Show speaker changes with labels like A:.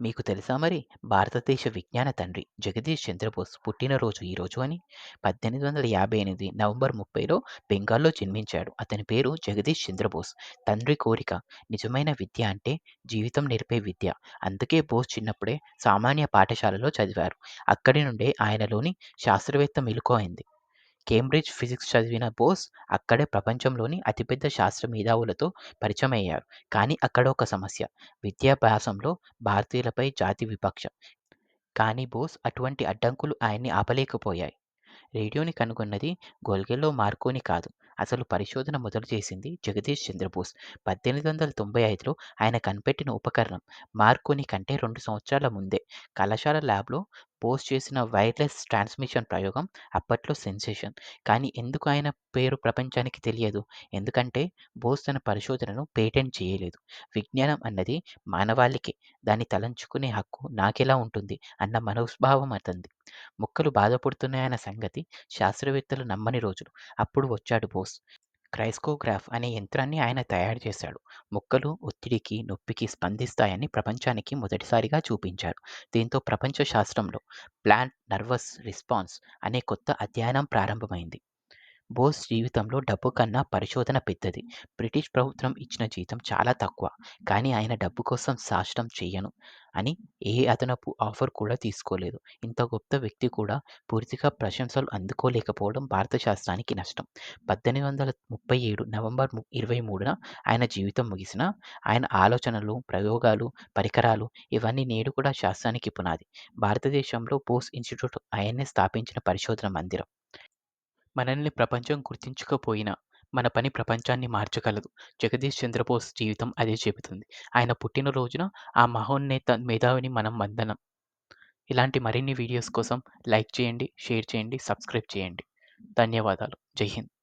A: మీకు తెలుసా మరి? భారతదేశ విజ్ఞాన తండ్రి జగదీష్ చంద్రబోస్ పుట్టినరోజు ఈరోజు అని పద్దెనిమిది వందల యాభై ఎనిమిది నవంబర్ ముప్పైలో బెంగాల్లో జన్మించాడు. అతని పేరు జగదీష్ చంద్రబోస్. తండ్రి కోరిక నిజమైన విద్య అంటే జీవితం నేర్పే విద్య. అందుకే బోస్ చిన్నప్పుడే సామాన్య పాఠశాలలో చదివారు. అక్కడి నుండే ఆయనలోని శాస్త్రవేత్త మెలుకు అయింది. కేంబ్రిడ్జ్ ఫిజిక్స్ చదివిన బోస్ అక్కడే ప్రపంచంలోని అతిపెద్ద శాస్త్ర మేధావులతో పరిచయమయ్యారు. కానీ అక్కడ ఒక సమస్య. విద్యాభ్యాసంలో భారతీయులపై జాతి వివక్ష కానీ బోస్ అటువంటి అడ్డంకులు ఆయన్ని ఆపలేకపోయాయి. రేడియోని కనుగొన్నది గొల్గెలో మార్కోని కాదు. అసలు పరిశోధన మొదలు చేసింది జగదీష్ చంద్రబోస్ పద్దెనిమిది వందల తొంభై ఐదులో ఆయన కనిపెట్టిన ఉపకరణం మార్కోని కంటే రెండు సంవత్సరాల ముందే. కళాశాల ల్యాబ్లో పోస్ట్ చేసిన వైర్లెస్ ట్రాన్స్మిషన్ ప్రయోగం అప్పట్లో సెన్సేషన్. కానీ ఎందుకు ఆయన పేరు ప్రపంచానికి తెలియదు? ఎందుకంటే బోస్ తన పరిశోధనను పేటెంట్ చేయలేదు. విజ్ఞానం అన్నది మానవాళికి. దాన్ని తలంచుకునే హక్కు నాకెలా ఉంటుంది? అన్న మనోస్భావం అతంది. మొక్కలు బాధపడుతున్నాయన్న సంగతి శాస్త్రవేత్తలు నమ్మని రోజులు. అప్పుడు వచ్చాడు బోస్. క్రైస్కోగ్రాఫ్ అనే యంత్రాన్ని ఆయన తయారు చేశాడు. మొక్కలు ఒత్తిడికి నొప్పికి స్పందిస్తాయని ప్రపంచానికి మొదటిసారిగా చూపించారు. దీంతో ప్రపంచ శాస్త్రంలో ప్లాంట్ నర్వస్ రెస్పాన్స్ అనే కొత్త అధ్యయనం ప్రారంభమైంది. బోస్ జీవితంలో డబ్బు కన్నా పరిశోధన పెద్దది. బ్రిటిష్ ప్రభుత్వం ఇచ్చిన జీతం చాలా తక్కువ. కానీ ఆయన డబ్బు కోసం శాస్త్రం చేయను అని ఏ అదనపు ఆఫర్ కూడా తీసుకోలేదు. ఇంత గొప్ప వ్యక్తి కూడా పూర్తిగా ప్రశంసలు అందుకోలేకపోవడం భారత శాస్త్రానికి నష్టం. పద్దెనిమిది వందల ముప్పై ఏడు నవంబర్ ఇరవై మూడున ఆయన జీవితం ముగిసిన ఆయన ఆలోచనలు ప్రయోగాలు పరికరాలు ఇవన్నీ నేడు కూడా శాస్త్రానికి పునాది. భారతదేశంలో బోస్ ఇన్స్టిట్యూట్ ఆయన్నే స్థాపించిన పరిశోధన మందిరం. మనల్ని ప్రపంచం గుర్తించకపోయినా మన పని ప్రపంచాన్ని మార్చగలదు. జగదీష్ చంద్రబోస్ జీవితం అదే చెబుతుంది. ఆయన పుట్టినరోజున ఆ మహోన్నత మేధావిని మనం వందనం. ఇలాంటి మరిన్ని వీడియోస్ కోసం లైక్ చేయండి షేర్ చేయండి సబ్స్క్రైబ్ చేయండి. ధన్యవాదాలు. జై హింద్.